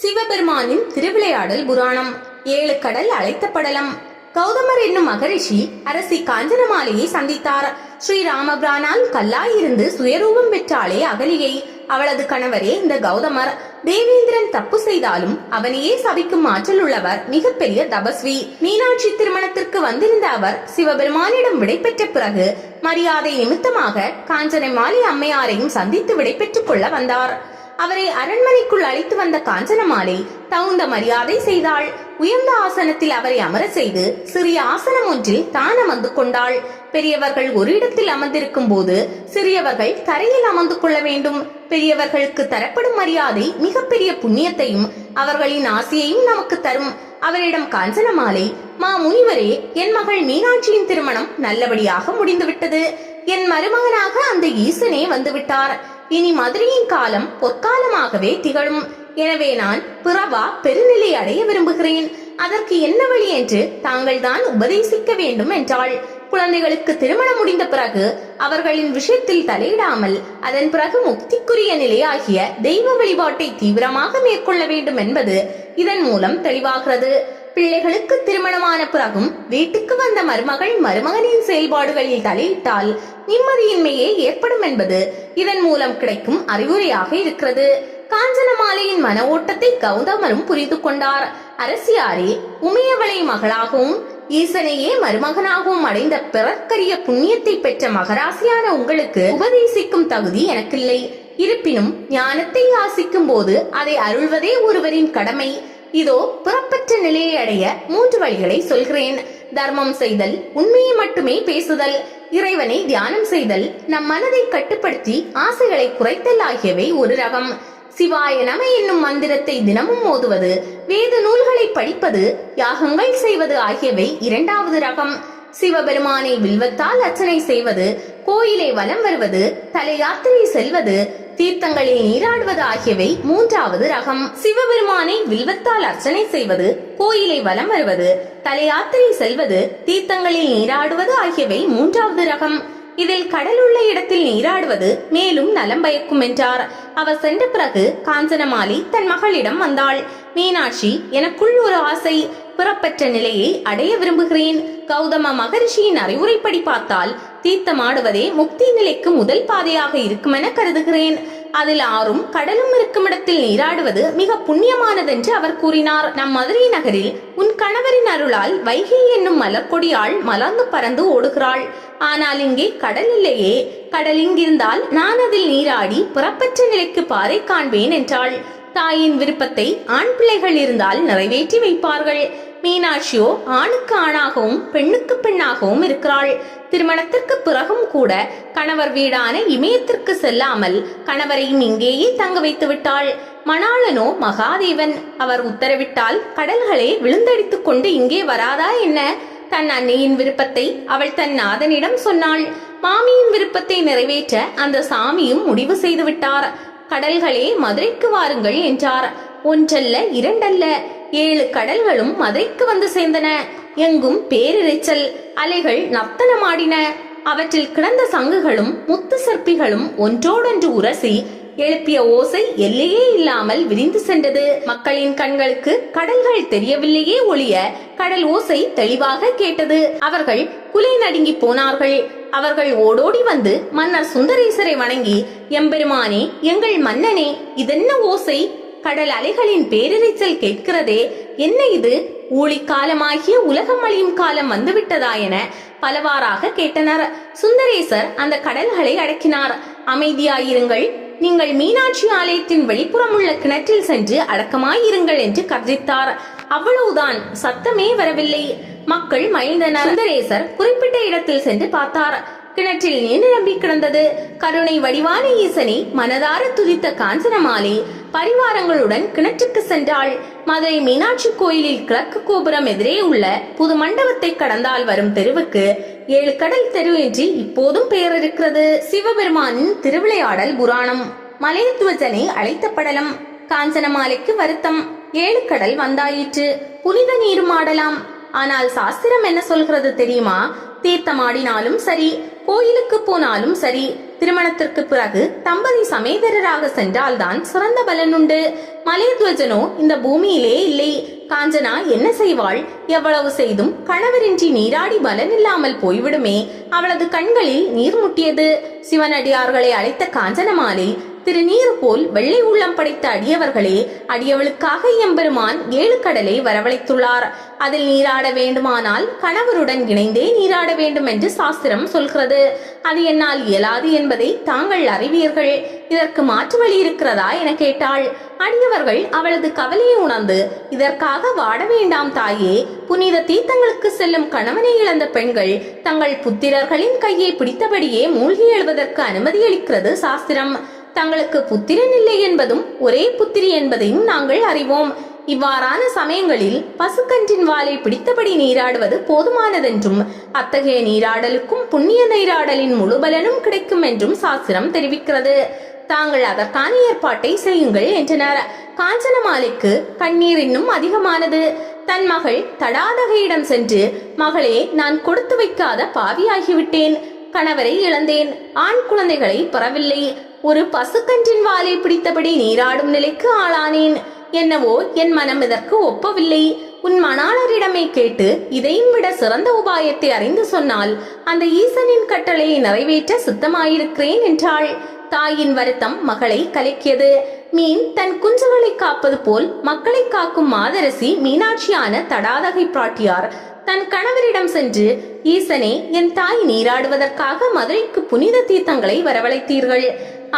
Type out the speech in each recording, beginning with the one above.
சிவபெருமானின் திருவிளையாடல் புராணம். ஏழு கடல் அழைத்த படலம். கௌதமர் என்னும் மகரிஷி அரசி காஞ்சனமாலையை சந்தித்தார். ஸ்ரீ ராமபிரானால் கல்லாயிருந்து சுயரூபம் பெற்றாளே அகலியை அவளது கணவரே இந்த கௌதமர். தேவேந்திரன் தப்பு செய்தாலும் அவனையே சபிக்கும் ஆற்றல் உள்ளவர் மிகப்பெரிய தபஸ்வி. மீனாட்சி திருமணத்திற்கு வந்திருந்த அவர் சிவபெருமானிடம் விடைபெற்ற பிறகு மரியாதை நிமித்தமாக காஞ்சனமாலை அம்மையாரையும் சந்தித்து விடைபெற்றுக் கொள்ள வந்தார். அவரை அரண்மனைக்குள் அழைத்து வந்த காஞ்சனமாலை தகுந்த மரியாதை செய்தாள். உயர்ந்த ஆசனத்தில் அவரை அமர செய்து சிறிய ஆசனம் ஒன்றில் தான் அமர்ந்து கொண்டாள். பெரியவர்கள் ஒரு இடத்தில் அமர்ந்திருக்கும் போது சிறியவர்கள் தரையில் அமர்ந்து கொள்ள வேண்டும். பெரியவர்களுக்கு தரப்படும் மரியாதை மிகப்பெரிய புண்ணியத்தையும் அவர்களின் ஆசையையும் நமக்கு தரும். அவரிடம் காஞ்சனமாலை மா முனிவரே என் மகள் மீனாட்சியின் திருமணம் நல்லபடியாக முடிந்துவிட்டது. என் மருமகனாக அந்த ஈசனே வந்துவிட்டார். இனி மதுரையின் காலம் பொற்காலமாகவே திகழும். எனவே நான் பிறவா பெருநிலை அடைய விரும்புகிறேன். அதற்கு என்ன வழி என்று தாங்கள் தான் உபதேசிக்க வேண்டும் என்றாள். குழந்தைகளுக்கு திருமணம் முடிந்த பிறகு அவர்களின் விஷயத்தில் தலையிடாமல் அதன் பிறகு முக்திக்குரிய நிலையாகிய தெய்வ வழிபாட்டை தீவிரமாக மேற்கொள்ள வேண்டும் என்பது இதன் மூலம் தெளிவாகிறது. பிள்ளைகளுக்கு திருமணமான பிறகும் வீட்டுக்கு வந்த மருமகள் மருமகனின் செயல்பாடுகளில் தலையிட்டால் நிம்மதியின்மையே ஏற்படும் என்பது இதன் மூலம் கிடைக்கும் அறிவுரையாக இருக்கிறது. காஞ்சனமாலையின் மன ஓட்டத்தை கௌதமரும் புரிந்து கொண்டார். அரசியாரே உமையவளை மகளாகவும் ஈசனையே மருமகனாகவும் அடைந்த பிறர்க்கரிய புண்ணியத்தை பெற்ற மகராசியான உங்களுக்கு உபதேசிக்கும் தகுதி எனக்கில்லை. இருப்பினும் ஞானத்தை யாசிக்கும் போது அதை அருள்வதே ஒருவரின் கடமை. இதோ புறப்பற்ற நிலையை அடைய மூன்று வழிகளை சொல்கிறேன். தர்மம் செய்தல் உண்மையை மட்டுமே பேசுதல் இறைவனை தியானம் செய்தல் நம் மனதை கட்டுப்படுத்தி ஆசைகளை குறைத்தல் ஆகியவை ஒரு ரகம். சிவாய நம என்னும் மந்திரத்தை தினமும் மோதுவது வேத நூல்களை படிப்பது யாகங்கள் செய்வது ஆகியவை இரண்டாவது ரகம். சிவபெருமானை வில்வத்தால் அர்ச்சனை செய்வது கோயிலை வலம் வருவது தல யாத்திரை செல்வது தீர்த்தங்களில் நீராடுவது ஆகியவை மூன்றாவது ரகம். சிவபெருமானை வில்வத்தால் அர்ச்சனை செய்வது கோயிலை வலம் வருவது தலையாத்திரை செல்வது தீர்த்தங்களில் நீராடுவது ஆகியவை மூன்றாவது ரகம். இதில் கடல் உள்ள இடத்தில் நீராடுவது மேலும் நலம் பயக்கும் என்றார். அவர் சென்ற பிறகு காஞ்சனமாலி தன் மகளிடம் வந்தாள். மீனாட்சி எனக்குள் ஒரு ஆசை. புறப்பற்ற நிலையை அடைய விரும்புகிறேன். கௌதம மகரிஷியின் அறிவுரைப்படி பார்த்தால் தீர்த்தமாடுவதே முக்தி நிலைக்கு முதல் பாதையாக இருக்குமென கருதுகிறேன். அதில் ஆறும் கடலும் இருக்கும் இடத்தில் நீராடுவது மிக புண்ணியமானதென்று அவர் கூறினார். நம் மதுரை நகரில் உன் கணவரின் அருளால் வைகை என்னும் மலர்கொடியாள் மலர்ந்து பறந்து ஓடுகிறாள். ஆனால் இங்கே கடல் இல்லையே. கடல் இங்கிருந்தால் நான் அதில் நீராடி புறப்பற்ற நிலைக்கு பாதை காண்பேன் என்றாள். தாயின் விருப்பத்தை ஆண் பிள்ளைகள் இருந்தால் நிறைவேற்றி வைப்பார்கள். மீனாட்சியோ ஆணுக்கு ஆணாகவும் பெண்ணுக்கு பெண்ணாகவும் இருக்கிறாள். திருமணத்திற்கு பிறகும் கூட கணவர் வீடான இமயத்திற்கு செல்லாமல் கணவரையும் இங்கேயே தங்க வைத்து விட்டாள். மணாளனோ மகாதேவன். அவர் உத்தரவிட்டால் கடல்களே விழுந்தடித்துக் கொண்டு இங்கே வராதா என்ன? தன் அன்னையின் விருப்பத்தை அவள் தன் நாதனிடம் சொன்னாள். மாமியின் விருப்பத்தை நிறைவேற்ற அந்த சாமியும் முடிவு செய்து விட்டார். கடல்களே மதுரைக்கு வாருங்கள் என்றார். ஒன்றல்ல இரண்டல்ல. ஏழு கடல்களும் மதுரைக்கு வந்து சேர்ந்தன. எங்கும் பேரிரைச்சல் அலைகள் நர்த்தனமாடின. அவற்றில் கிடந்த சங்குகளும் முத்து சர்ப்பிகளும் ஒன்றோடொன்று உரசி எழுப்பிய ஓசை எல்லையே இல்லாமல் விரிந்து சென்றது. மக்களின் கண்களுக்கு கடல்கள் தெரியவில்லையே ஒழிய கடல் ஓசை தெளிவாக கேட்டது. அவர்கள் குலை நடுங்கி போனார்கள். அவர்கள் ஓடோடி வந்து மன்னர் சுந்தரேசரை வணங்கி எம்பெருமானே எங்கள் மன்னனே இதென்ன ஓசை? கடல் அலைகளின் பேரிரைச்சல் கேட்கிறதே? என்ன இது? ஊழி காலமாகிய உலகம் அழியும் காலம் வந்துவிட்டதா என பலவாறாக கேட்டனர். சுந்தரேசர் அந்த கடல்களை அடக்கினார். அமைதியாயிருங்கள். நீங்கள் மீனாட்சி ஆலயத்தின் வெளிப்புறம் உள்ள கிணற்றில் சென்று அடக்கமாயிருங்கள் என்று கர்ஜித்தார் அவ்வளவுதான். சத்தமே வரவில்லை. மக்கள் மகிழ்ந்தனர். சுந்தரேசர் குறிப்பிட்ட இடத்தில் சென்று பார்த்தார். கிணற்றில் நீர் நிரம்பி கிடந்தது. கருணை வடிவான ஈசனை மனதார துதித்த காஞ்சனமாலை பரிவாரங்களுடன் கிணற்றுக்கு சென்றாள். மதுரை மீனாட்சி கோயிலில் கிழக்கு கோபுரம் எதிரே உள்ள புது மண்டபத்தை கடந்தால் வரும் தெருவுக்கு ஏழு கடல் தெரு என்று இப்போதும் பெயர் இருக்கிறது. சிவபெருமானின் திருவிளையாடல் புராணம். மலையத்துவஜனை அழைத்த படலம். காஞ்சனமாலைக்கு வருத்தம். ஏழு கடல் வந்தாயிற்று. புனித நீரும் ஆடலாம். ஆனால் சாஸ்திரம் என்ன சொல்கிறது தெரியுமா? தீர்த்தமாடினாலும் சரி கோயிலுக்கு போனாலும் சரி திருமணத்திற்கு பிறகு தம்பதி சமேதரராக சென்றால்தான் சிறந்த பலனுண்டு மலையத்வஜனோ இந்த பூமியிலே இல்லை. காஞ்சனா என்ன செய்வாள்? எவ்வளவு செய்தும் கணவரின்றி நீராடி பலன் இல்லாமல் போய்விடுமே. அவளது கண்களில் நீர் முட்டியது. சிவனடியார்களை அழைத்த காஞ்சனமாலை திருநீர் போல் வெள்ளை உள்ளம் படைத்த அடியவர்களே அடியவளுக்காக எம்பெருமான் ஏழு கடலை வரவழைத்துள்ளார். அதில் நீராட வேண்டுமானால் கணவருடன் இணைந்தே நீராட வேண்டும் என்று சாஸ்திரம் சொல்கிறது. அது என்னால் இயலாது என்பதை தாங்கள் அறிவீர்கள். இதற்கு மாற்று வழி இருக்கிறதா என கேட்டாள். அடியவர்கள் அவளது கவலையை உணர்ந்து இதற்காக வாட வேண்டாம் தாயே. புனித தீர்த்தங்களுக்கு செல்லும் கணவனை இழந்த பெண்கள் தங்கள் புத்திரர்களின் கையை பிடித்தபடியே மூழ்கி எழுவதற்கு அனுமதி அளிக்கிறது சாஸ்திரம். தங்களுக்கு புத்திரன் இல்லை என்பதும் ஒரே புத்திரி என்பதையும் நாங்கள் அறிவோம். இவ்வாறான சமயங்களில் பசுக்கன்றின் வாலை பிடித்தபடி நீராடுவது போதுமானதென்றும் அத்தகைய நீராடலுக்கும் புண்ணிய நீராடலின் முழு பலனும் கிடைக்கும் என்றும் சாஸ்திரம் தெரிவிக்கிறது. தாங்கள் அதற்கான ஏற்பாட்டை செய்யுங்கள் என்றனர். காஞ்சனமாலைக்கு கண்ணீர் இன்னும் அதிகமானது. தன் மகள் தடாதகையிடம் சென்று மகளே நான் கொடுத்து வைக்காத பாவியாகிவிட்டேன். கணவரை இழந்தேன். ஆண் குழந்தைகளை பெறவில்லை. ஒரு பசுக்கன்றின் வாலை பிடித்தபடி நீராடும் நிலைக்கு ஆளானேன். என்னவோ என் மனம் இதற்கு ஒப்பவில்லை. உன் மணாளரிடமே கேட்டு இதையும் விட சிறந்த உபாயத்தை அறிந்து சொன்னால் அந்த ஈசனின் கட்டளையை நிறைவேற்ற சித்தமாயிருக்கிறேன் என்றாள். தாயின் வருத்தம் மகளை கலக்கியது. மீன் தன் குஞ்சுகளை காப்பது போல் மக்களை காக்கும் மாதரசி மீனாட்சியான தடாதகை பிராட்டியார் தன் கணவரிடம் சென்று ஈசனே என் தாய் நீராடுவதற்காக மதுரைக்கு புனித தீர்த்தங்களை வரவழைத்தீர்கள்.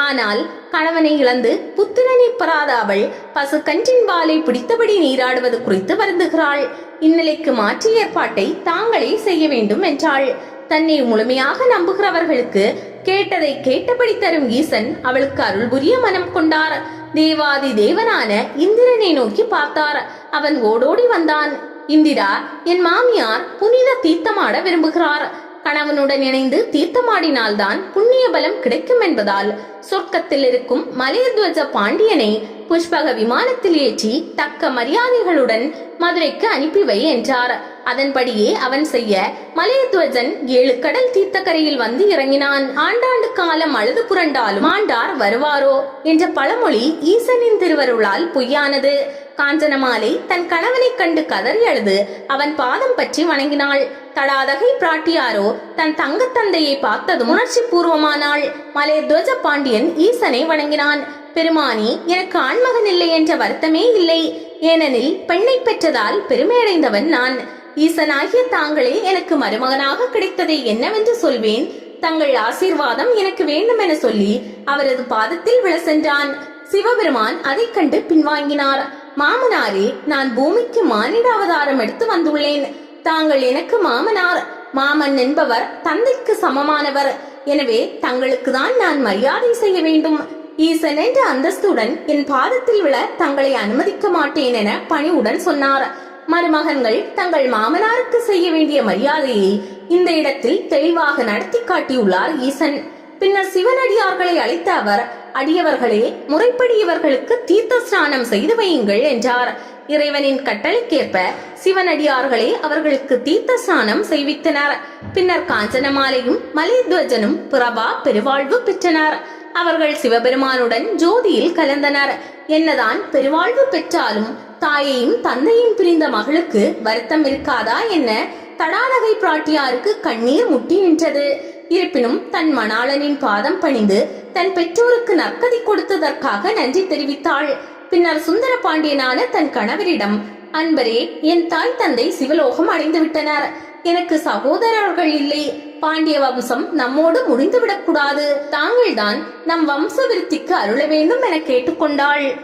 ஆனால் கணவனை இழந்து புத்திரனை பெறாத அவள் பசுக்கன்றின் வாலை பிடித்தபடி நீராடுவது குறித்து வருந்துகிறாள். இந்நிலைக்கு மாற்று ஏற்பாட்டை தாங்களே செய்ய வேண்டும் என்றாள். தன்னை முழுமையாக நம்புகிறவர்களுக்கு கேட்டதை கேட்டபடி தரும் ஈசன் அவளுக்கு அருள் புரிய மனம் கொண்டார். தேவாதி தேவனான இந்திரனை நோக்கி பார்த்தார். அவன் ஓடோடி வந்தான். இந்திரா என் மாமியார் புனித தீர்த்தமாட விரும்புகிறார். கணவனுடன் இணைந்து தீர்த்தமாடினால்தான் புண்ணிய பலம் கிடைக்கும் என்பதால் சொர்க்கத்தில் இருக்கும் மலையத்வஜ பாண்டியனை புஷ்பக விமானத்தில் ஏற்றி தக்க மரியாதைகளுடன் மதுரைக்கு அனுப்பி வை என்றார். அதன்படியே அவன் செய்ய மலையத்வஜன் ஏழு கடல் தீர்த்தக்கரையில் வந்து இறங்கினான். ஆண்டாண்டு காலம் அழுது புரண்டாலும் ஆண்டார் வருவாரோ? என்ற பழமொழி ஈசனின் திருவருளால் பொய்யானது. காஞ்சனமாலை தன் கணவனைக் கண்டு கதறி அழுது அவன் பாதம் பற்றி வணங்கினாள். தடாதகை பிராட்டியாரோ தன் தங்கத்தந்தையை பார்த்ததும் உணர்ச்சி பூர்வமானாள். மலை துவஜ பாண்டியன் ஈசனை வணங்கினான். பெருமானி எனக்கு ஆண்மகன் இல்லை என்ற வருத்தமே இல்லை. ஏனெனில் பெண்ணை பெற்றதால் பெருமையடைந்தவன் நான். ஈசனாகிய தாங்களே எனக்கு மருமகனாக கிடைத்ததை என்னவென்று சொல்வேன்? தங்கள் ஆசீர்வாதம் எனக்கு வேண்டும் என சொல்லி அவரது பாதத்தில் விழ சென்றான். சிவபெருமான் அதைக் கண்டு பின்வாங்கினார். மாமனாரே நான் பூமிக்கு மானிட அவதாரம் எடுத்து வந்துள்ளேன். தாங்கள் எனக்கு மாமனார். மாமன் என்பவர் தந்தைக்கு சமமானவர். எனவே தங்களுக்கு தான் நான் மரியாதை செய்ய வேண்டும். ஈசன் என்ற அந்தஸ்துடன் என் பாதத்தில் விழ தங்களை அனுமதிக்க மாட்டேன் என பணிவுடன் சொன்னார். மருமகன்கள் தங்கள் மாமனாருக்கு செய்ய வேண்டிய மரியாதையை இந்த இடத்தில் தெளிவாக நடத்தி காட்டியுள்ளார் ஈசன். பின்னர் சிவனடியார்களை அழைத்த அவர் அடியவர்களே முறைப்படி இவர்களுக்கு தீர்த்த ஸ்நானம் செய்து வையுங்கள் என்றார். இறைவனின் கட்டளைக்கேற்ப சிவனடியார்களே அவர்களுக்கு தீர்த்த ஸ்நானம் செய்வித்தனர். பின்னர் காஞ்சனமாலையும் மலைத்வஜனும் பிரபா பெருவாழ்வு பெற்றனர். அவர்கள் சிவபெருமானுடன் ஜோதியில் கலந்தனர். என்னதான் பெருவாழ்வு பெற்றாலும் தாயையும் தந்தையும் பிரிந்த மகளுக்கு வருத்தம் இருக்காதா என்ன? தடாலகை பிராட்டியாருக்கு கண்ணீர் முட்டி நின்றது. இருப்பினும் தன் மணாளனின் பாதம் பணிந்து தன் பெற்றோருக்கு நற்கதி கொடுத்ததற்காக நன்றி தெரிவித்தாள். பின்னர் சுந்தர பாண்டியனான தன் கணவரிடம் அன்பரே என் தாய் தந்தை சிவலோகம் அடைந்து விட்டனர். எனக்கு சகோதரர்கள் இல்லை. பாண்டிய வம்சம் நம்மோடு முடிந்துவிடக் கூடாது தாங்கள்தான் நம் வம்ச விருத்திக்கு அருள வேண்டும் என கேட்டுக்கொண்டாள்.